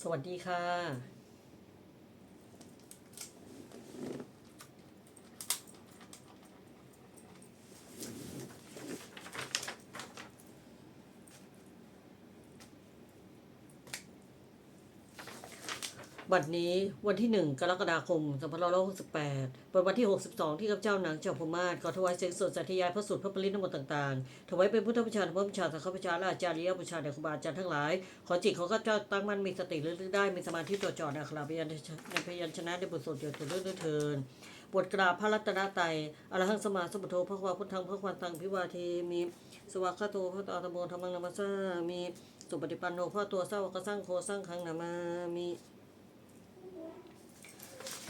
สวัสดีค่ะ บัดนี้วันที่ 1 กรกฎาคม2568เป็นวันที่ 62 ที่ข้าพเจ้านางเจ้าพมาศขอถวายเสียงสดสาธยายพระสูตรพระปรินมนต์ต่างๆถวายเป็นพุทธบูชาธรรมบูชาสังฆบูชาและอาจารย์ยบูชาแด่ครูบาอาจารย์ทั้งหลาย ขอจิตของข้าพเจ้าตั้งมั่นมีสติระลึกได้มีสมาธิจดจ่อในอัคราพยัญชนะในพยัญชนะในบทสวดเดียวตัวเรื่องเทินบทกราบพระรัตนตรัยอรหังสมาสมุทโธพระวาพุทธังพระควันตังพิวาเทมีสวากาโตพระตาตโมธรรมังนามัสสามีสุปฏิปันโนพระตัวเศร้ากระสร้างโคสร้างคังนามามี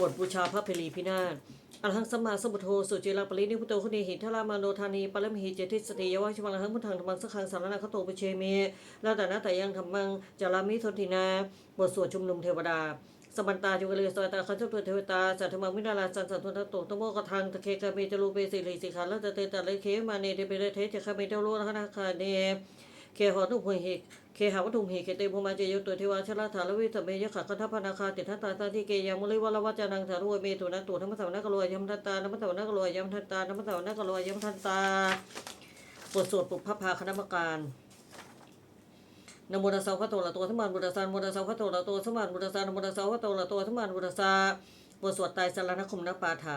บทบูชาพระเพลีพินาศอรหังสมาสมุทโธสุจิราปรินิพุโตคุณีหิทรามาโนธานีปรมหิเจติสติยวะชมังอรหังพุทธังธรรมังสังฆังสารนังคโตปเชเมลาตานะแต่ยังธรรมังจารามิทนทินา บทสวดชุมนุมเทวดาสมันตาจุกเลสตาคันจุตเทวตาสัทธมังวินาราสันสันทุนตโตตโมกทังตะเคกะเมจลูเปสิริสิขาลัตเตตะเลเคมาเนเดเปเรเทจะคาเมเตโลนะคาคาเนเคหอนุภหิ เคหาวัตุมหิเคเตภูมาเจโยตัวเทวาชลาธารวิสเมยขะคันทพนาคาติทัตตาตาทิเกยังมุลิวลวัจานังสารวยเมตุนะตุธรรมสาวนักโลยยมทัตตานมัสวนักโลยยมทัตตานมัสวนักโลยยมทัตตาบทสวดปุพพพาคณมการนโมตัสสะพระโตละตัวสมานบุตรสานโมตัสสะพระโตละตัวสมานบุตรสานนโมตัสสะพระโตละตัวสมานบุตรสาบทสวดไตรสารณคมนปาถา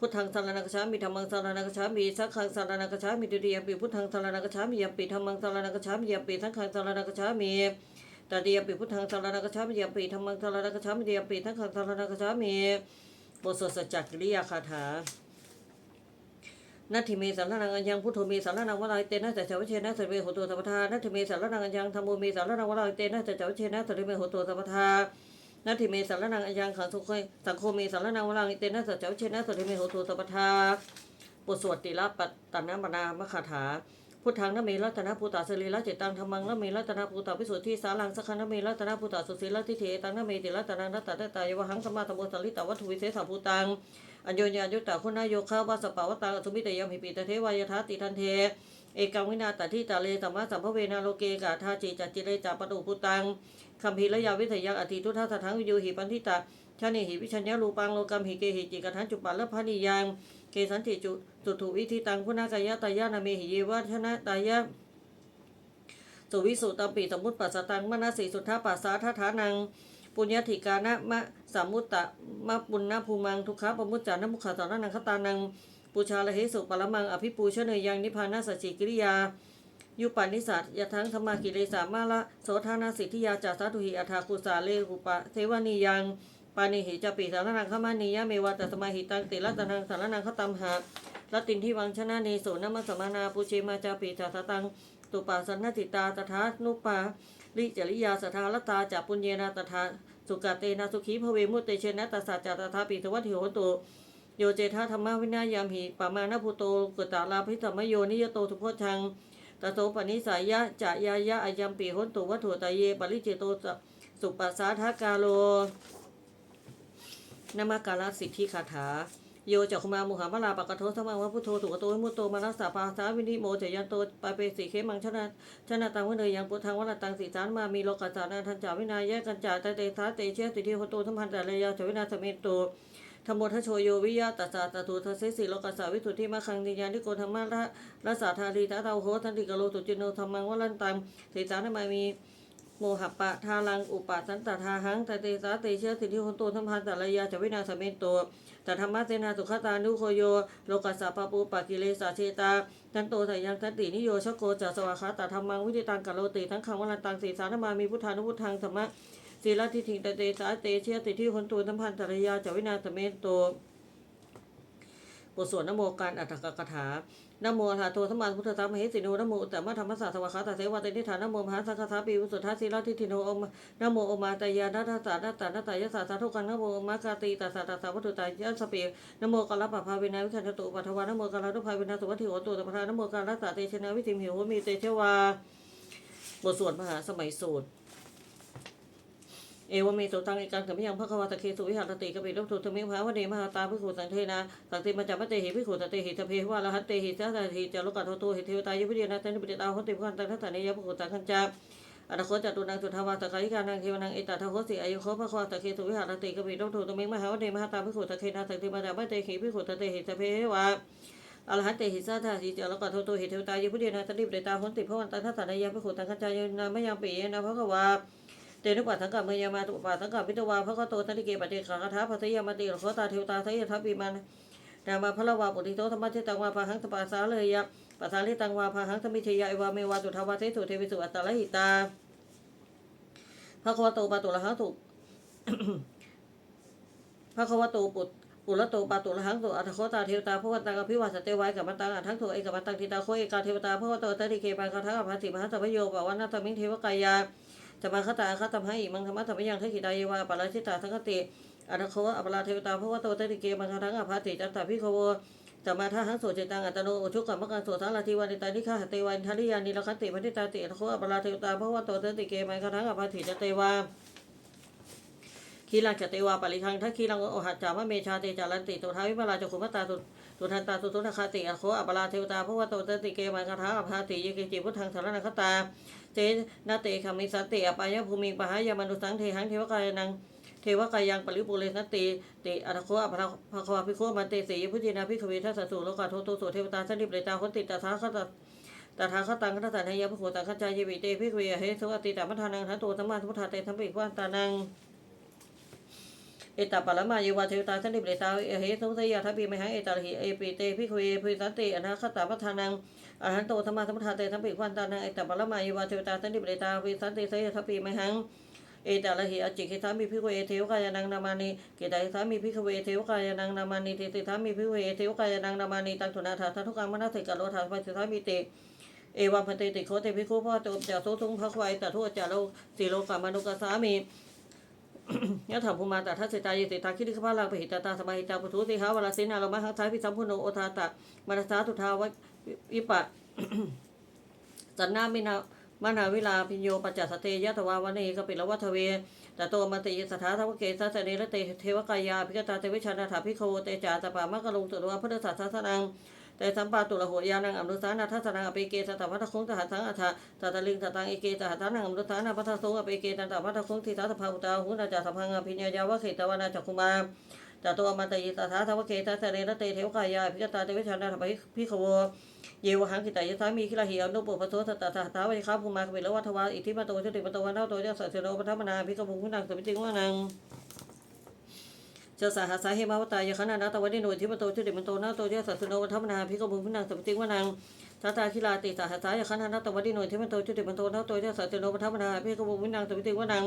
พุทธังสารนังกชามิธรรมังสารนังกชามิสังฆังสารนังกชามิตุติยปิพุทธังสารนังกชามิยปิธรรมังสารนังกชามิยปิสังฆังสารนังกชามิตติยปิพุทธังสารนังกชามิยปิธรรมังสารนังกชามิยปิสังฆังสารนังกชามิบทสวดสัจจกิริยาคาถานัตถิเมสารนังอัญญังพุทโธเมสารนังวลายเตนะแต่เฉวเชนะสัพเพโหตุสัพพทานัตถิเมสารนังอัญญังธรรมโมเมสารนังวลายเตนะแต่เฉวเชนะสัพเพโหตุสัพพทา นาทิเมสารนังอัญญังขังสุขยสังโฆเมสารนังวรังอิเตนะสัจเจวเชนะสัทเมโหตุสัพทาบทสวดติละปัตตนามนามคาถาพุทธังนเมรัตนภูตาสรีละเจตังธรรมังนเมรัตนภูตาวิสุทธิสารังสักขันเมรัตนภูตาสุสีละทิเทตังนเมติรัตนังรัตตะตายวหังสมมาตโมสลิตาวัตถุวิเศษสัมภูตังอัญโยญายุตตาคุณายโยคาวาสปาวตังอสุมิตยมหิปิตเทวายทัติทันเท เอกังวินาตติตาเลสัมมาสัมภเวนาโลเกกาธาจิจัจจิเลจาปตุพุตังคัมภีรยาวิทยักอธิทุทัสถังวิโยหิปันทิตาชานิหิวิชัญญารูปังโลกัมหิเกหิจิกทันจุปัลละพานิยังเกสันติจุสุถุวิธิตังคุณากายะตายะนาเมหิเยวะชนะตายะสุวิสุตัมปิสมุตปัสสตังมนาสีสุทธาปัสสาทัฐานังปุญญติกานะมะสามุตตะมะปุณณภูมังทุกขะปมุจจานะมุขสานังคตานัง ปูชาละเหสุปะลมังอภิปูชเนยยังนิพพานาสัจจิกิริยา ยุปันิสัตยทั้งธรรมากิเลสามาละโสธานาสิทธิยาจาสาธุหิอัฏฐากุสาเลหุปะเทวานิยังปานิหิจปิสารนังขมานิยะเมวะตัสมาหิตังติรัตนังสารนังขตัมหะรัตินที่วังชนะเนโสนมัสสมานาปุเชมาจาปิสาสตังตุปาสันนติตาตถานุปาลิจริยาสทาลตาจาปุญเยนาตถาสุกเตนะสุขีภเวมุตเตเชนะตัสสะจาตถาปิสวัติโหตุ โยเจธาธรรมวินัยยามหิปามานะพุโตเกตาลาภิสัมมโยนิยโตทุพพชังตโตปนิสายะจะยายะอายัมปีหุนตุวัตถุตาเยปริเจโตสุปัสสาทากาโลนามการสิทธิคาถา โยจักคุมามุหาพลาปะกะโทสมังวะพุทโธตุกโตวิมุตโตมารัสสาปาสาวินิโมเจยันโตปาเปสีเคมังชนะชนะตังวะเนยยังปุทังวะละตังสีสานมามีโลกัสสานาทันจาวินายะกันจาตเตสาเตเชติเทโหโตสัมพันธ์แต่เลยาจวินาสเมตโต ธรรมโมทโชโยวิยะตัสสะตตุทัสสิสิโลกัสสะวิสุทธิมะคังนิยานิโกธรรมะระรัสสาธารีตาเตาโหทันติกโลตุจินโนธรรมังวลันตังสีสานมามีโมหะปะทาลังอุปะสันตทาหังตเตสาเตเชสิทธิโหนโตสัมพันธ์แต่ระยาจวินาสเมตโตแต่ธรรมะเสนาสุขตานุโคโยโลกัสสะปะปูปะกิเลสาเชตาทันโตสยังทันตินิโยชโกจัสวาคาตธรรมังวิธิตังกะโลติทั้งคังวลันตังสีสานมามีพุทธานุพุทธังธรรมะ ศีลทิฏฐิตเตสาเตเชียติที่คนตัวสัมพันธ์ตรยาจวินาสเมตโตบทสวดนโมการอัตถกถานโมธาโตสมมาพุทธตามเหสิโนนโมอุตตมะธรรมสสสวากขาตาเสวะเตนิฐานนโมมหาสังฆาปีวุสุทธาศีลทิฏฐิโนอมนโมอมาตายานัตตานัตตานัตตายะสาสาทุกังนโมมากาตีตัสสะตัสสะวัตถุตายะสปีนโมกัลปะภาเวนะวิคันตุปัทวานโมกัลลตุภาเวนะสุวัตถิโหตุตปะทานโมกัลลัสสะเตชนะวิธิมหิวมีเตเชวาบทสวดมหาสมัยสูตร เอวเมโตตังเอกังธรรมยังพระควาตะเคสุวิหารติกปิโลกตุธมิภาวเนมหาตาภิขุสังเทนะสังติมาจัปเตหิภิขุสัตเตหิตเพวะละหัตเตหิสัตติจารุกัตโตหิเทวตายวิเดียนะตันิปิตาหุติพันตังทัตตานิยภิขุตังคัญจาอัตโคจัตุนังสุทธาวาสกายิกานังเทวนังเอตตาโคสิอายุโคพระควาตะเคสุวิหารติกเปิโตตุตเมงมหาวเดมหาตาภิขุตะเคนาสังติมาดาไม่เตหิภิขุตะเตหิตะเพวะอรหันเตหิสัทธาสิเจแล้วก็โทโตหิเทวตายพุทธินาสติปเดตาหนติพระวันตันทัสสานายาภิขุตังคัจจายนามยังปีนะพระกวา เตนุปัสสังกัมเมยามาตุปัสสังกัมพิตวาพระกโตตันติเกปเจกาคาถาภัสยามาติโคตาเทวตาสยทัพปีมันนามาพระวาปุติโตธรรมะเทตังวาพาหังสปาสาเลยยะปัสสาลิตังวาพาหังสมิเชยาอวาเมวาตุทาวาเทสุเทวิสุอัตตะหิตาพระควโตปาตุละหังตุพระควโตปุตปุระโตปาตุละหังตุอัตโคตาเทวตาพระวันตังอภิวาสเตวายกับมันตังอัทั้งโตเอกับมันตังทิตาโคเอกาเทวตาพระวโตตันติเกปังคาถาอภัสสิมหาสัพพโยปวันาตมิงเทวกายา จะมาคตาคตมให้อิมังธรรมะธรรมยังเทกิตายวาปาราชิตาสังคติอัตโคอัปราเทวตาเพราะว่าโตเตติเกมังคทังอภาติจัตตาพิโควจะมาท่าหังโสจิตังอัตโนอุชุกกรรมกันโสทังลาทิวานิตานิฆาหเตวันทาริยานิลคันติพันติตาติอัตโคอัปราเทวตาเพราะว่าโตเตติเกมังคทังอภาติจัตเตวาคีลังจเตวาปริคังทัคีลังโอหัจจามะเมชาเตจารันติตุทาวิมาลาจคุมตาตุ ตุทันตาตุตุนคาติอัตโคอัปราเทวตาเพราะว่าโตเตติเกมังคทังอภาติยเกจิพุทธังสารนัคตา เจนาเตคามิสันติอปายภูมิปหายามนุสังเทหังเทวกายนังเทวกายังปริปุเรสนติติอัตโคอภะภะควาภิโคมันเตสีพุทธินาภิกขเวทัสสะสุโลกาโทโตโสเทวตาสนติเปรตาคนติตาทาคตตถาคตังคตสันทยาภโคตังคัจจายวิเตภิกขเวเฮสวัติตามัทานังทัตโตสัมมาสัมพุทธาเตสัมปิกวันตานัง เอตาปะลมายวาเทวตาสันติเปรตาเอเฮสมุทยาทัพปีมหังเอตาหิเอปิเตภิกขเวภิสันติอนาคตามัทานังอรหันโตธรรมาสมุทาเตสัมปิควันตานังเอตาปะลมายวาเทวตาสันติเปรตาวิสันติสยทัพปีมหังเอตาละหิอจิกิสามีพิโกเอเทวกายนังนามานิเกตาสามีพิโกเวเทวกายนังนามานิติติสามีพิโกเอเทวกายนังนามานิตังตุนาถาทัทุกังมนาสิกาโลถาปัสสิสามีเตเอวัมพันเตติโคเตพิโคพ่อโตจาโสทุงพระควายตัทุจาโลสีโลกามนุกสามี ยะถาภูมาตาทัสสิตายติตาคิริขภาลาปหิตตาสมาหิตาปุถุสิหาวราสินาลมะหังท้ายพิสัมพุโนโอทาตะมนัสสาตุทาววิปะสันนามินามนาวิลาพิญโยปัจจสเตยะตวาวันเอกปิลวัทเวตโตมันติสถาทวเกสัสเนรเตเทวกายาพิกตาเตวิชานาถาพิโคเตจาตปามะกะลุงตุวาพุทธศาสสนัง แต่สัมปาตุระโหยานังอัมรุสานาทัสนังอเปเกตตาพัทคงตหัสังอัฏฐตตะลิงตตังเอเกตหัตังอัมรุสานาพัทสงอเปเกตันตพัทคงทิทัสภาอุตาหุนาจาสัพพังอภิญญายาวะเขตวานาจักคุมาจตุอมันตยิสถาทวเกตัสเนเตเทวกายาพิกตาเตวิชานาถาพิโคเยวหังกิตายสามีคิลาหิอนโนปุปโสตตาตาตาวิคาภูมาคเวลวัทวาอิทธิมาโตจุติปโตวันเทาโตเจ้าสัสเสโนปทัมนาพิกบุงพุนังสมิติวานัง เจ้าสาหาสาเหมาวตายขณะนาตวันนิโนทิปโตจุติปโตนาโตเจ้าสัสเสโนปทัมนาพิกบุญพุนังสมิติวานังชาตาคิลาติสาหาสายขณะนาตวันนิโนทิปโตจุติปโตนาโตเจ้าสัสเสโนปทัมนาพิกบุญพุนังสมิติวานัง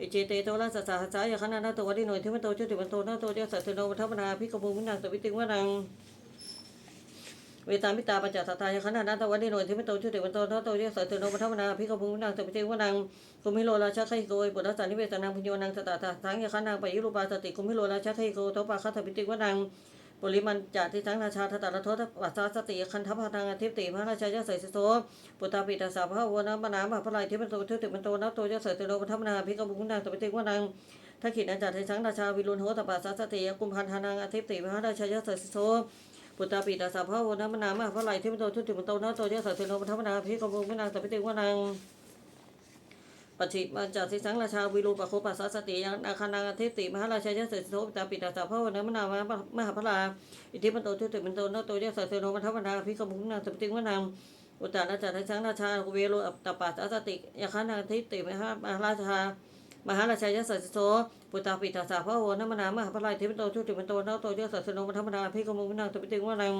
อิเจเตโตระสัสหาสายขณะนาตวันนิโนทิปโตจุติปโตนาโตเจ้าสัสเสโนปทัมนาพิกบุญพุนังสมิติวานัง เวตามิตาปัญจจตตายขณะนั้นตวันนิโนทิมโตชุติวันโตนโตเยสัตโนปัทมนาพิกภูมินังสปิเทวนังกุมิโลราชาไคโกยปุตตสานิเวตนังพุญโยนังสตตาทั้งยขันนังปยุรูปาสติกุมิโลราชาไคโกทปาคัตปิติวนังปริมันจาติทั้งราชาทัตตะทษปัสสาสติคันทัพพังอธิปติพระราชายาใส่สิโสปุตตาปิตาสาภาวนาปนามหาพลายทิมโตชุติมันโตนโตเยสัตโนปทัมนาพิกภูมินังสปิเทวนังถ้าขิดอันจัดให้ทั้งราชาวิรุณโหตปัสสาสติกุมพันธานังอธิปติพระราชายาใส่สิโส ปุตตาปีตาสาภาวนามนามาพระไหลเที่มันโตชุติมโตนาโตเยสัตโนปทัมนาพิกบุมินางสัพพิติวานังปัจฉิมาจากสิสังราชาวิรูปโคปัสสสติยังอาคานังเทติมหาราชายเสสโสปิตาปีตาสาภาวนามนามามหาพระลาอิทธิมโตชุติมโตนาโตเยสัตโนปทัมนาพิกบุมินางสัพพิติวานังอุตตาราชาทั้งราชาเวโรอัตตปัสสติยาคานังเทติมามหาราชา มหาราชายสัจโสปุตตาปิตาสาภาวนมนามหาพระไหลที่มันโตชุติมันโตนาโตเยสัตโนปทัมนาพิกบุมินางตบิติวะนัง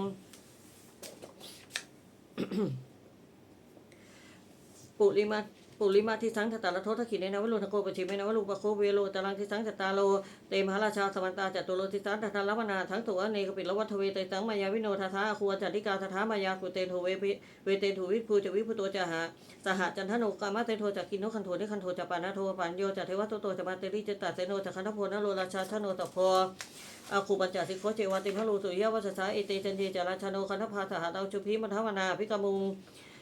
ปุริมา ปุริมาที่สังทตาละโทษขินในนวลุทโกปชิเมนวลุปโคเวโลตาลังที่สังจตาโลเตมหาราชาสมันตาจตุโลทิสังทัตาลวนาทั้งตัวเนกปิลวัทเวเตสังมายาวิโนทาทาครัวจัติกาทถามายาคุเตนโทเวเวเตนถูวิภูจวิภูโตจหาสหจันทโนกามาเตโทจักินโนคันโทนิคันโทจปานาโทปัญโยจเทวโตโตจมาเตริจตัสเซโนจคันทโพนโลราชาชโนตพออาคูปัญจสิโคเจวาติมพลูสุริยวัชสาเอเตจันเจจาราชโนคันทพาสหดาวจุพีมัทวนาพิกมุง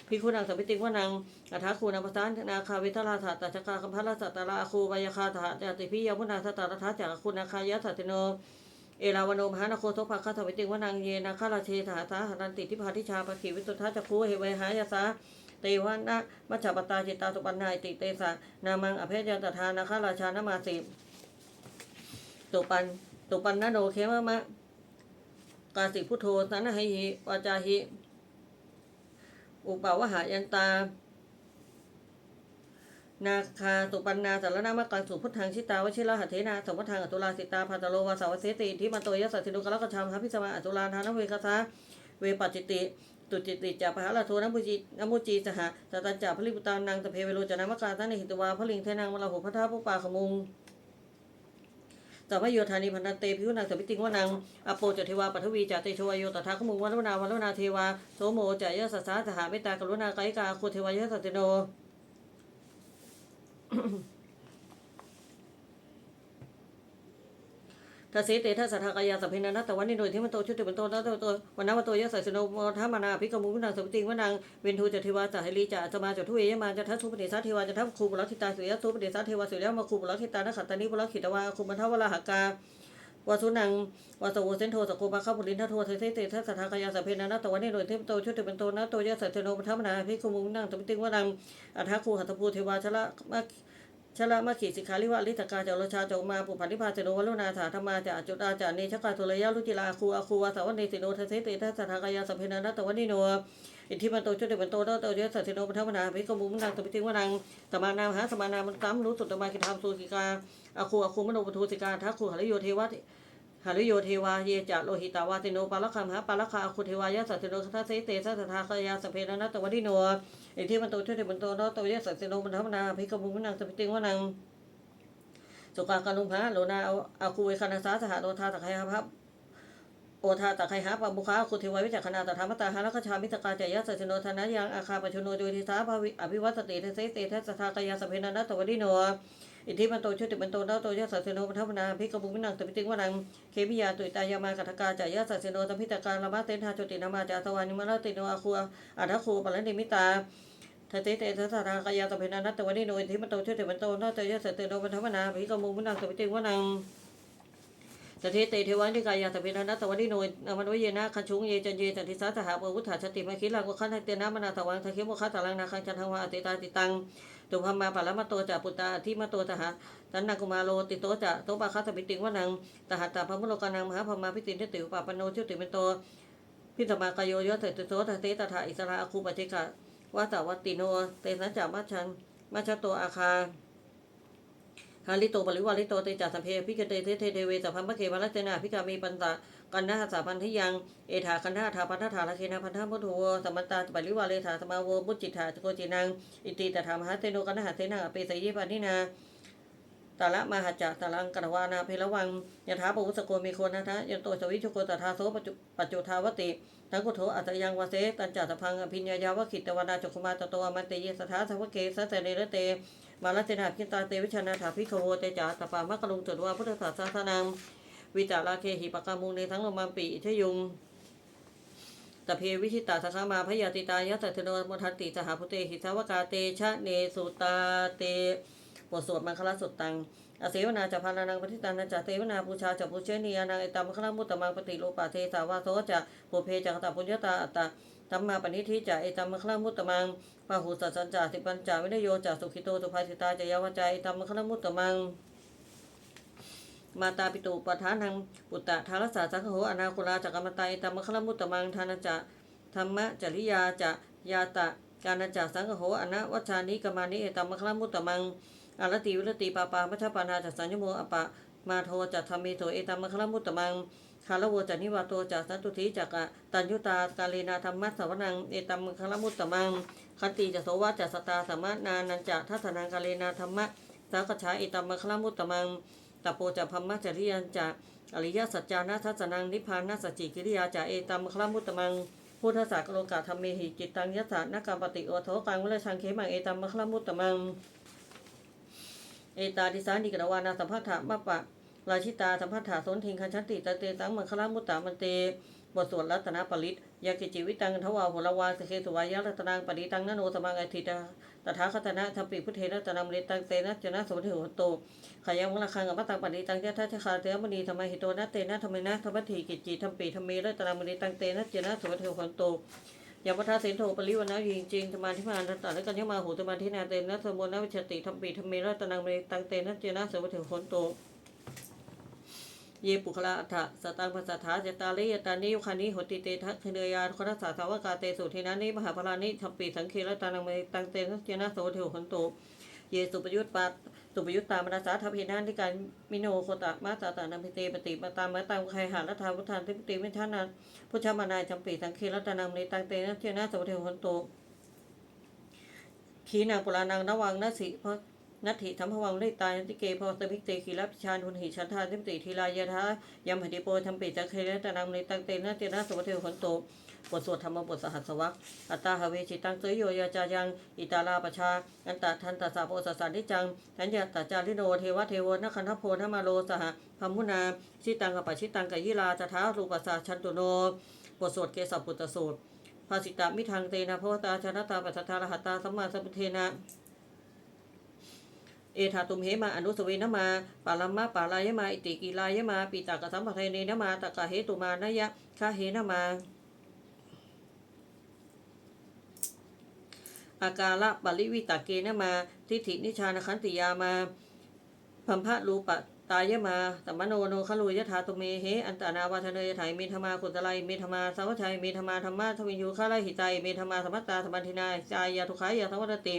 พิคุนังสัมพิติวานังอัฐาคูนังปทานนาคาวิทราถาตัจกาคัมภราสัตตาราคูวายคาถาจติพิยมุนาสตารัฐาจากคุณนาคายะสัตโนเอราวโนมหานโคโทภาคาทวิติวานังเยนาคาราเชถาสาหันติทิพาทิชาปะขีวิสุทธาจักคูเฮเวหายาสาเตวะนะมัจฉปตาจิตตาสุปันนาอิติเตสะนามังอภิยันตทานาคาราชานามาสิตุปันตุปันนโดเคมะมะกาสิพุทโธสันหิวาจาหิ อุปาวหายันตา นาคาสุปันนาสารนามกังสุพุทธังชิตาวชิระหัตเถนาสมวัทธังอตุลาสิตาพัตโลวาสาวเสติทิมันโตยสัสสินุกลกชามหาพิสมาอตุลาทานเวคสาเวปัจจิติตุจิติจาปหาลาโทนมุจีนมุจีสหะตตัญจาพลิปุตานังตะเพเวโรจนามกาตันหิตวาพลิงเทนังมลาหุพัทธาปุปาขมุง สัพพโยธานิพันธ์เตพิวนังสัพพิติงวนังอโปจเทวาปัทวีจาเตโชวโยตถาคมุงวันวนาวันวนาเทวาโสโมจายสัสสาสหาเมตตากรุณาไกกาโคเทวายสัตติโน ทัศเตทัสสะทากายาสัพเพนันตะวันนิโนที่มันโตชุติมันโตแล้วโตวันนวัตโตยะสัสโนโมทามานาภิกมุวินังสัพติงวนังเวนทูจเทวาสหลีจะสมาจทุเวยมาจะทัสุปฏิสัทเทวาจะทัคูบุรักขิตาสุยะสุปฏิสัทเทวาสุยะมาคูบุรักขิตานะขัตตานิบุรักขิตวาคุมันทวราหกาวาสุนังวาสโวเซนโทสโกปะข้าผลินทัทโทเทเตทัสสะทากายาสัพเพนันตะวันนิโนยที่มันโตชุติมันโตนะโตยะสัสโนทามนาภิกมุวินังสัพติงวนังอัฏฐคูหัตถภูเทวาชละมะ ชลามะขีสิขาลิวะลิตกาจารชาจงมาปุพันธิพาเจโนวัลุนาถาธรรมาจะจุตอาจาเนชกาทุระยะลุจิลาคูอาคูวาสาวันเสิโนทัสเสติทัสทากายาสัพเพนันตวันนิโนอิทธิมันโตชุติมันโตโตโตเยสัสสิโนปทัมนาภิกมุมังตปิติงวนังสมานามหาสมานามันตัมรู้สุตตมาคิธามสุกิกาอาคูอาคูมโนปทุสิกาทักคูหริโยเทวะ หริโยเทวาเยจะโลหิตาวาติโนปาลคัมหาปาลคาอคูเทวายะสัสสิโนทัสเสติทัสสะทากายาสัพเพนันตวันนิโนอิทธิมันโตจุติมันโตโตโตเยสัสสิโนปทัมนาภิกมุมังตปิติงวนังสุกาการลุมพะโลนาอาคูเวคานาสาสหโลธาตะไคหะพับโอทาตะไคหะปะบุคาคุเทวาวิจักขณาตถามตาหาลักชามิตกาจายะสัจโนธนะยังอาคาปชโนโดยทิสาภาวิอภิวัตติเทเสเตทัสสทากายาสเพนันตวดิโน อิทธิมันโตชุติมันโตนาโตยะสัจโนปทัพนาภิกบุมินังตปิติงวนังเคมิยาตุยตายามากัทกาจายะสัจโนตพิตการละมาเตนทาจตินามาจาตวานิมะติโนอาคูอัฏฐคูปะลนิมิตาทเตเตทัสสะทากายาตเพนันตวันิโนอิทธิมันโตเชติมันโตนาเตยะเสตโนปันธมนาภิกมุมุนังสมิติวนังสเทเตเทวันติกายาตเพนันตวันนิโนอมันวเยนะคันชุงเยจันเยจันทิสาสหาปวุฒาชติมาคิลังวคันเตนะมนาตวังทะเขมุขะตาลังนาคังจันทวาอติตาติตัง ตุพมาปะละมะโตจะปุตตาทิมะโตตหะตันนากุมาโลติโตจะโตปะคัตปิติงวนังตหัตตาพมุโลกานังมหาพมาพิตินเตติวปะปโนชุติเมโตพิธมากายโยยะเตติโตทะเตตถาอิสระอคูปเจกะวัตวัตติโนเตสัจจามัชชันมัชโตอาคาฮาลิโตปริวาลิโตเตจัสสพเพพิกเตเทเทเทเวสัพพัมมะเกวะรัตเตนาพิกามีปันตะ กันนาสาพันธยัง เอถาคันธาถาพันธถาลเคนาพันธพุทโธสมัตตาปริวาเลถาสมาโวบุจิตถาโกจินัง อิติตถามหาเตโนกันนาหาเตนังอเปสยิปานินาตาละมหาจักตาลังกนวานาเพลวังยถาปุสโกมีโคนะทะยันโตสวิชุโกตถาโสปัจจุปัจจุทาวติทั้งกุโถอัตยังวาเสตันจัตพังอภิญญายาวคิตวนาจุคุมาตโตอมันเตเยสถาสวเกสเตเนรเต มาลเตนาคิตาเตวิชนาถาพิขโวเตจาตปามะกลุงจุดวาพุทธศาสนา วิจาราเคหิปกามุงในทั้งลมาปีอิทยุงตะเพวิชิตาสังมาพยาติตายะสัตโนมทันติสหพุเตหิสาวกาเตชะเนสุตาเตบทสวดมังคลสุตตังอเสวนาจะพานานังปฏิตานันจะเสวนาบูชาจะบูเชนียานังไอตามคณมุตตมังปฏิโลปาเทสาวาโสจะปุเพจักตปุญญาตาอัตตาธัมมาปณิทิจะเอตามคณมุตตมังปะหุสัจจันจาสิปัญจาวินโยจะสุขิโตสุภาสิตาจะยาวจาเอตามคณมุตตมัง มาตาปิตุปทานังปุตตะทารสาสังโฆอนาคุลาจักรมตาเอตามคณมุตตมังทานาจะธรรมะจริยาจะยาตะการนาจะสังโฆอนะวัชานิกมานิเอตามคณมุตตมังอารติวิรติปาปามัชปานาจัสัญญโมอปะมาโทจัตธรรมิโตเอตัมมะคลมุตตมังคารวจันิวาโตจัสสันตุทิจักตัญยุตากาเลนาธรรมัสวนังเอตัมมะคลมุตตมังคันติจะโสวะจัสสตาสมะนานันจะทัศนางกาเลนาธรรมะสากฉาเอตัมมะคลมุตตมัง ตโปจะพัมมะจริยันจะอริยสัจจานาทัศนังนิพพานาสัจจิกิริยาจะเอตัมมะคลมุตตมังพุทธศาสกโลกาธรรมเมหิจิตตังยัสสะนักกรรมปฏิโอโทกังวลชังเขมังเอตัมมะคลมุตตมัง เอตาดิสานิกรวานาสัมภัทธะมะปะราชิตาสัมภัทธะสนทิงคันชันติตะเตตังมังคลามุตตามันเต บทสวดรัตนปริตยากิจิวิตังทวาหุลวาสเคสุวายะรัตนังปริตังนโนสมังอทิตาตถาคตนะทัมปิพุทเทนะตนามริตังเตนะจนะสมุทิโหโตขยังมลคังอมตังปริตังเจทัชคาเตมณีธรรมหิโตนะเตนะธรรมนะธรรมทีกิจิธรรมปีธรรมีรัตนามริตังเตนะจนะสมุทิโหโตยามัทธาเสนโทปริวันนะยิงจริงธรรมาธิมานัตและกัญญามาหูธรรมาธินาเตนะสมบูรณ์นะวิชติธรรมปีธรรมเมรัตนังเมตังเตนะเจนะสวัติโหนโต เยปุคละอัฏฐสตังภาษาถาเจตาลิยตานิยุคานิหติเตทัคเนยานคณสาสาวกาเตสุเทนะนิมหาพลานิทัมปีสังเครตานังเมตังเตนะเจนะโสเทวขันโตเยสุปยุตปัตสุปยุตตามนาสาทัพเพนันที่การมิโนโคตะมาสาตานัมพิเตปฏิปตามมาตามใครหารัฐาวุฒานทิปติวิชานันพุทธมานายจำปีสังเครตานังเมตังเตนะเจนะโสเทวขันโตขีนางปุรานังนวังนสิเพระ นัตถิธรรมภวังเลตายนัติเกพอสมิกเตขีรับชานหุนหิชันทาทิมติทีลายะทายมหติโปธรรมปิจักเครตนามในตังเตนะเตนะสวัสเทวขนโตบทสวดธรรมบทสหัสวักอัตตาหเวชิตังเสยโยยาจายังอิตาลาปชา อันตทันตสาโพสสันนิจังทัญญาตจาริโนเทวเทวนคันทโพธมาโลสหพัมมุนาชิตังกปชิตังกยิลาจะท้ารูปัสสาชันตุโนบทสวดเกสปุตตสูตรภาสิตามิทังเตนะพวตาชนะตาปัสสทารหัตตาสัมมาสัมพุทเทนะ เอธาตุมเหมาอนุสเวนมา ปาลัมมาปาลายมา อิติกิลายมาปีตากสัมปะเทเนนมาตากะเหตุมานยะคาเหนมาอากาละปริวิตาเกนมา ทิฏฐินิชานคันติยามาพัมพะรูปะตายมาสัมโนโนขลุยถาตุเมเหอันตานาวาทเนยไถเมธมากุตไลเมธมาสาวชัยเมธมาธรรมะทวินยูข้าไลหิใจเมธมาสมัตตาสมันทินายจายาทุขายาสวัตติ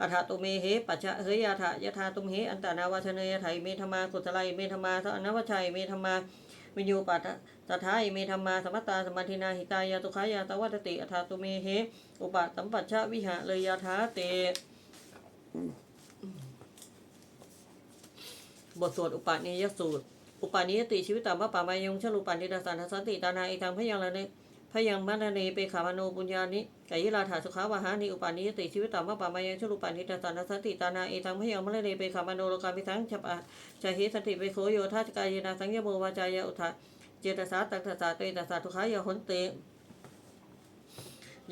อัฏฐตุเมเหปัจจะเฮยาถายะธาตุมเหอันตานาวชเนยไถเมธมากุตไลเมธมาสอนวชัยเมธมาวิญญูปัตตถายเมธมาสมัตตาสมัทินาหิตายาตุขายาตวัตติอัฏฐตุเมเหอุปสัมปัชชะวิหะเลยยาธาเตบทสวดอุปาณิยสูตร อุปาณิยติชีวิตตามพระป่ามายงชลุปันติตาสันทสันติตานาอิทังพยังละเน พยังมัณเนเปขามโนปุญญานิกายิลาถาสุขาวาหานิอุปาณิยติชีวิตตามพระป่ามายงชลุปันติตาสันสันติตานาเอิทังพยังมัณเนเปขามโนโลกามิทังฉปะชาหิสติเปโคโยทัจกายนาสังยโมวาจายาอุทะเจตสาตังทัสสะเตตสสะทุขายาหนเต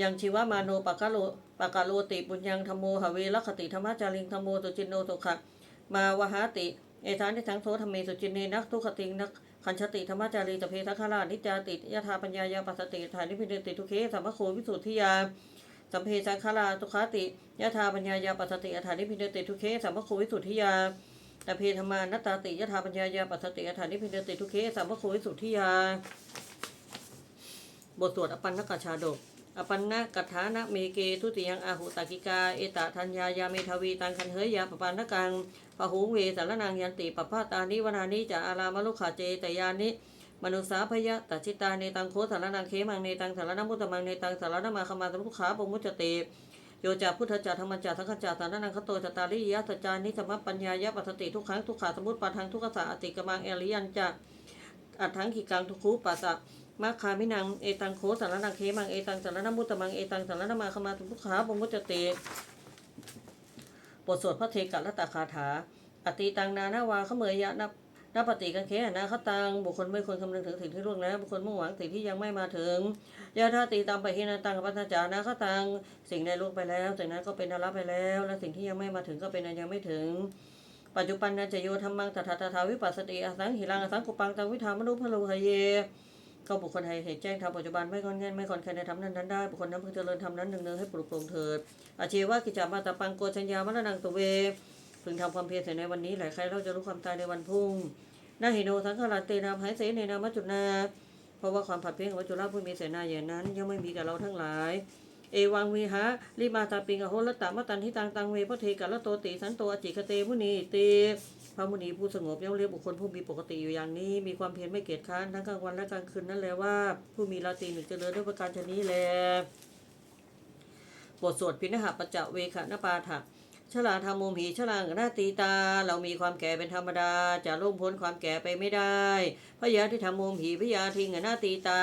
ยังชีวมาโนปะกะโลปะกะโลติปุญญังธรรมโมหเวรคติธรรมจาริงธรรมโมตุจินโนตุขะมาวหาติ เอทานที่ทั้งโสธรรมเมสุจินเนนักทุขติงนัก ขันชติธรรมจารีตเพทัคขารานิจจาติยธาปัญญายาปัสสติฐานิพิเนติทุเคสัมภโควิสุทธิยาสัมเพสังขาราทุขาติยธาปัญญายาปัสสติฐานิพิเนติทุเคสัมภโควิสุทธิยาตเพธรรมานัตตาติยธาปัญญายาปัสสติฐานิพิเนติทุเคสัมภโควิสุทธิยา บทสวดอปันนกชาดก อปันนกัฐานะเมเกทุติยังอาหุตากิกา เอตทัญญายาเมทวีตังคันเฮยยาปปันนกังปะหูเวสารนังยันติปปะตานิวนานิจะอารามลุขาเจตยานิมนุสาพยะตัจิตาเนตังโคสารนังเคมังเนตังสารนังมุตตมังเนตังสารนังมาคมาสมุขาปมุจเตโยจาพุทธจาธรรมจาสังฆจาสารนังคโตจตาริยะสจานิสมปัญญายะปัสสติทุกครั้งทุกขาสมุตปาทังทุกขสาอติกมังเอริยันจะอัฏฐังขีกังทุกคุปัสสะ มาคามินังเอตังโคสารนังเคมังเอตังสารนังมุตตมังเอตังสารนังมาคมาตุกขาปมุจเตบทสวดพระเทกัลตคาถา อติตังนานาวาขเมยยะนับนับปฏิกันเคหนาคตังบุคคลไม่ควรคำนึงถึงสิ่งที่ล่วงแล้วบุคคลมุ่งหวังสิ่งที่ยังไม่มาถึงยาธาตีตามไปหินาตังปัญจานาคตังสิ่งใดล่วงไปแล้วสิ่งนั้นก็เป็นนรกไปแล้ว และสิ่งที่ยังไม่มาถึงก็เป็นอันยังไม่ถึง ปัจจุบันนาจโยธรรมังตถาตถาวิปัสสติอสังหิรังอสังกุปังตังวิธามนุพโลหเย ก็บุคคลไทยเหตุแจ้งทำปัจจุบันไม่ค่อนแง่นไม่ค่อนใครในทำนั้นนั้นได้บุคคลนั้นพึงเจริญทำนั้นหนึ่งเนืองให้ปลุกปลงเถิดอาชีวะกิจามาตาปังโกชัญญามรณังตเวพึงทำความเพียรเสร็จในวันนี้หลายใครเราจะรู้ความตายในวันพุ่งนาหิโนสังขารเตนามหายเสในนามจุนาเพราะว่าความผัดเพี้ยนของวัจุราผู้มีเสนาอย่างนั้นย่อมไม่มีกับเราทั้งหลาย เอวังวีหะลิมาตาปิงอโหรตตามตันทิตังตังเวพระเทกัลโตติสันโตอจิกเตมุนีเตพ ระมุนีผู้สงบย่อมเรียกบุคคลผู้มีปกติอยู่อย่างนี้ มีความเพียรไม่เกียจค้านทั้งกลางวันและกลางคืนนั่นแหละว่า ผู้มีราตรีหนึ่งเจริญด้วยประการชนี้แลบทสวดพินหปัจจเวขนปาถะชลาธรรมมหีชลางนาตีตา เรามีความแก่เป็นธรรมดา จะล่วงพ้นความแก่ไปไม่ได้พยาที่ทำมุมหีพยาทิงหนาตีตา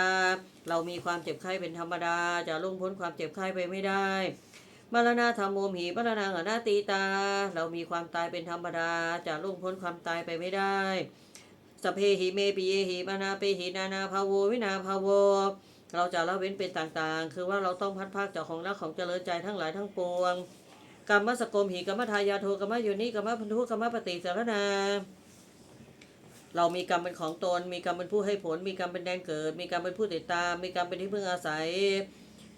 เรามีความเจ็บไข้เป็นธรรมดา จะล่วงพ้นความเจ็บไข้ไปไม่ได้ มรณะธรรมโมหีมรณะหนาตีตา เรามีความตายเป็นธรรมดาจะล่วงพ้นความตายไปไม่ได้สเพหิเมปิเยหิมานาเปหินานาภาโววินาภาโว เราจะละเว้นเป็นต่างๆ คือว่าเราต้องพัดภาคจากของรักของเจริญใจทั้งหลายทั้งปวงกรรมสกรมหีกรรมทายาโทกรรมโยนิกรรมพันธุกรรมปฏิสารนา เรามีกรรมเป็นของตน มีกรรมเป็นผู้ให้ผล มีกรรมเป็นแดนเกิด มีกรรมเป็นผู้ติดตาม มีกรรมเป็นที่พึ่งอาศัย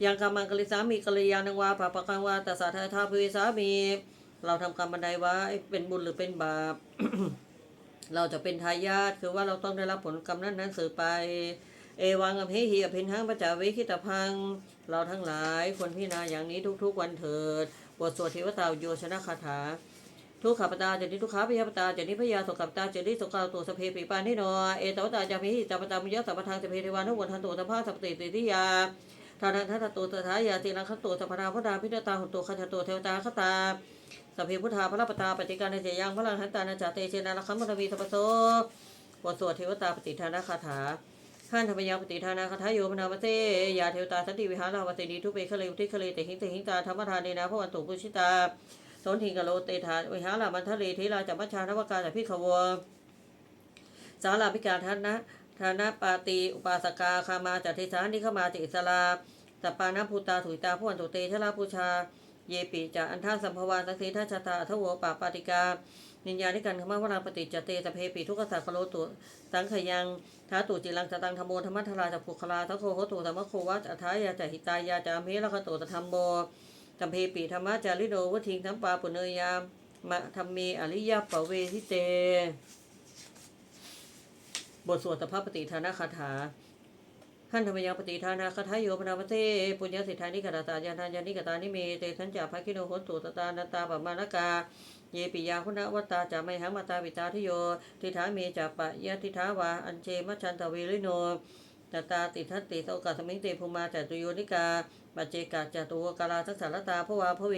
ยังกามังกลิสามีกัลยาณังวาปะปะกังวาตัสสะทาทาภิสามี เราทำกรรมบันไดไว้เป็นบุญหรือเป็นบาป เราจะเป็นทายาทคือว่าเราต้องได้รับผลกรรมนั้นนั้นสืบไป เอวังอภิหิอภินหังปะจาวิคิตพัง เราทั้งหลายควรพิจารณาอย่างนี้ทุกๆวันเถิดบทสวดเทวตาโยชนะคาถาทุกขปตาเจนิทุกขาพยาปตาเจนิพยาสุขปตาเจนิสุขาวตัวสเพปีปานิโนเอตวตาจามิหิจาปตามิยะสัพพทางสเพเทวานุวันทันตุสัพพะสัพติติทิยา ทานันทัตตุตถายาติลังคตุสัพพนาพดาพิจตาหุตุขันตุเทวตาคตาสัพเพพุทธาพระปตาปฏิการในเจยังพระลังหันตานาจาเตเชนาลคัมมรมีสัพโสบทสวดเทวตาปฏิทานาคาถาท่านธรรมยาปฏิทานาคาถาโยมนาวเตยาเทวตาสันติวิหาราวเตดีทุเปคะเลวทิคะเลเตหิงเตหิงตาธรรมทานเนนาพระวันตุปุชิตาสนทิงกะโลเตถาวิหารามันทะเลเทราจัมปชานวกาจากพิขวสาราพิการทันนะ ธานะปาติอุปาสกาคามาจัตติสานิขมาจิอิสลาสัปปานะภูตาถุยตาพวนตุเตชลาภูชา เยปิจาอันท่าสัมภวานสักทีทัชชาตาทวปาปาติกานิญญาณิกันขมาวราปฏิจเตสพเพปิทุกขสัพพโลตุสังขยังท้าตุจิลังจตังธรรมโมธรรมัทราจักภุคลาทัโคโหตุธรรมโควัตอัทายาจหิตายาจามเพละคโตตธรรมโมกัมเพปีธรรมะจาริโดวทิงทั้งปาปุเนยามะธรรมเมอริยปเวทิเต บทสวดตพระปฏิทานาคาถาท่านธรรมยังปฏิทานาคาถาโยพนามเตปุญญสิทธานิกตตาญาณญาณิกตานิเมเตสัญจาภคิโนโหตุตตานตาปะมานกาเยปิยาคุณวัตตาจาไมหังมาตาวิตาทิโยทิฐาเมจาปะยะทิฐาวาอัญเชมัชชันตเวริโนตตาติทัตติโตกัสมิงเตภูมาจตุโยนิกาปัจเจกาจตุวกาลาทักษารตาพระวาพระเว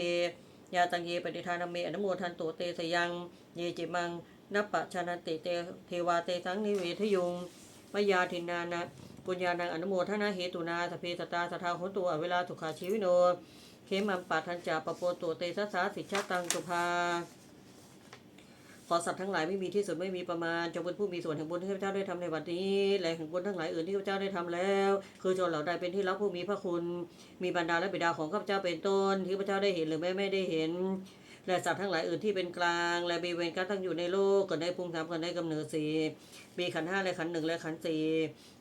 ยาตังเยปฏิทานเมอนุโมทันตุเตสยัง เยจิมัง นัปปะชานันติเตเทวาเตสังนิเวทยุงมยาทินานะปุญญานังอนุโมทนาเหตุนาสเพสตาสทาหตัวเวลาสุขาชีวิโน เขมัมปัทันจาปโปตัวเตสัสสาสิชาตังสุภาขอสัตว์ทั้งหลายไม่มีที่สุดไม่มีประมาณจงเป็นผู้มีส่วนแห่งบุญที่ข้าพเจ้าได้ทำในวันนี้และแห่งบุญทั้งหลายอื่นที่ข้าพเจ้าได้ทำแล้ว คือจนเหล่าใดเป็นที่รักผู้มีพระคุณ มีบรรดาและบิดาของข้าพเจ้าเป็นต้นที่ข้าพเจ้าได้เห็นหรือไม่ไม่ได้เห็น และสัตว์ทั้งหลายอื่นที่เป็นกลาง และมีเวรการตั้งอยู่ในโลกก็ได้พุ่งทำกันได้กำเนิดสีมีขันห้าและขันหนึ่งและขันสี่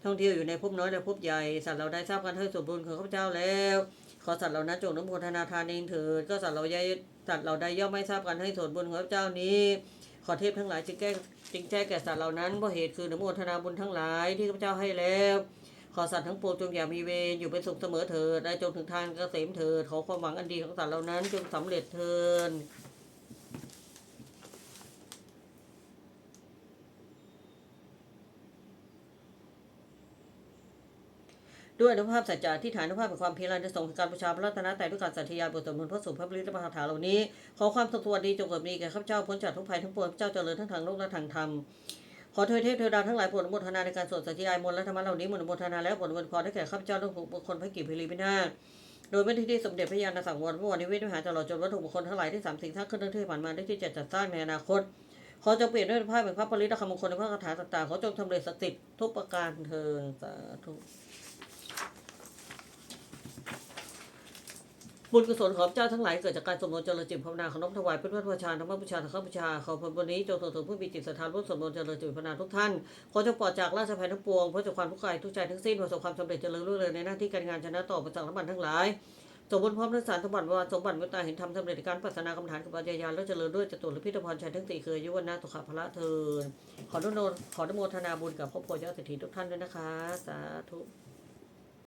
ท่องเที่ยวอยู่ในภพน้อยและภพใหญ่สัตว์เราได้ทราบกันเท่าสมบูรณ์ของข้าพเจ้าแล้วขอสัตว์เหล่านั้นจงน้ำโมทนาทานเองเถิดก็สัตว์เราได้สัตว์เราได้ย่อมไม่ทราบกันให้ส่วนบุญของข้าพเจ้านี้ ขอเทพทั้งหลายจึงแก้จึงแจ้งแก่สัตว์เหล่านั้นเพราะเหตุคืออนโมทนาบุญทั้งหลายที่ข้าพเจ้าให้แล้ว ขอสัตว์ทั้งปวงจงอย่ามีเวรอยู่เป็นสุขเสมอเถิดได้จงถึงทางเกษมเถิดขอความหวังอันดีของสัตว์เหล่านั้นจงสำเร็จเถิดด้วยอนุภาพสัจจะที่ฐานุภาพแห่งความเพียรและส่งการประชาพระรัตนตรัยด้วยการสัตยาบทสวดมนต์พระสุภพระบริตรพระคาถาเหล่านี้ ขอความสุขสวัสดีจงเกิดมีแก่ข้าพเจ้าพ้นจากทุกภัยทั้งปวงข้าพเจ้าเจริญทั้งทางโลกและทางธรรม ขอเทวเทพเทวดาทั้งหลายโปรดอนุโมทนาในการสวดสัจยายมนต์และธรรมะเหล่านี้มนต์อนุโมทนาแล้วโปรดอวยพรได้แก่ข้าพเจ้าทุกบุคคลพระกิจพิริพินาศโดยไม่ที่ที่สมเด็จพระยาณสังวรพระวรนิเวศวิหาตลอดจนวัตถุบุคคลทั้งหลายที่สามสิ่งทั้งขึ้นทั้งที่ผ่านมาได้ที่จะจัดสร้างในอนาคต ขอจงเปลี่ยนด้วยภาพเป็นพระปริตรคำมงคลในพระคาถาต่างๆขอจงทำเลสติทุกประการเทินสาธุ บุญกุศลของเจ้าทั้งหลายเกิดจากการสมโภชเจริญจิตภาวนาของน้อมถวายเพื่อพระชาธรรมบูชาธรรมบูชาขอผลบุญนี้จงส่งถึงผู้มีจิตศรัทธาร่วมสมโภชเจริญจิตภาวนาทุกท่านขอจงปลอดจากราชภัยทั้งปวงเพ้นจากความทุกข์กายทุกใจทั้งสิ้นประสบความสำเร็จเจริญรุ่งเรืองในหน้าที่การงานชนะต่อประจักษ์น้ำมันทั้งหลายสมบูรณ์พร้อมทั้งสารสมบัติวาสมบัติเมตตาเห็นธรรมสำเร็จการปัสนากรรมฐานกับปัญญาและเจริญด้วยจตุรพิธพรชัยทั้งสี่เคยยุวันนาตุขะพระเทินขอนุโมขอนุโมทนาบุญกับครอบครัวยอดเศรษฐีทุกท่านด้วยนะคะ สาธุ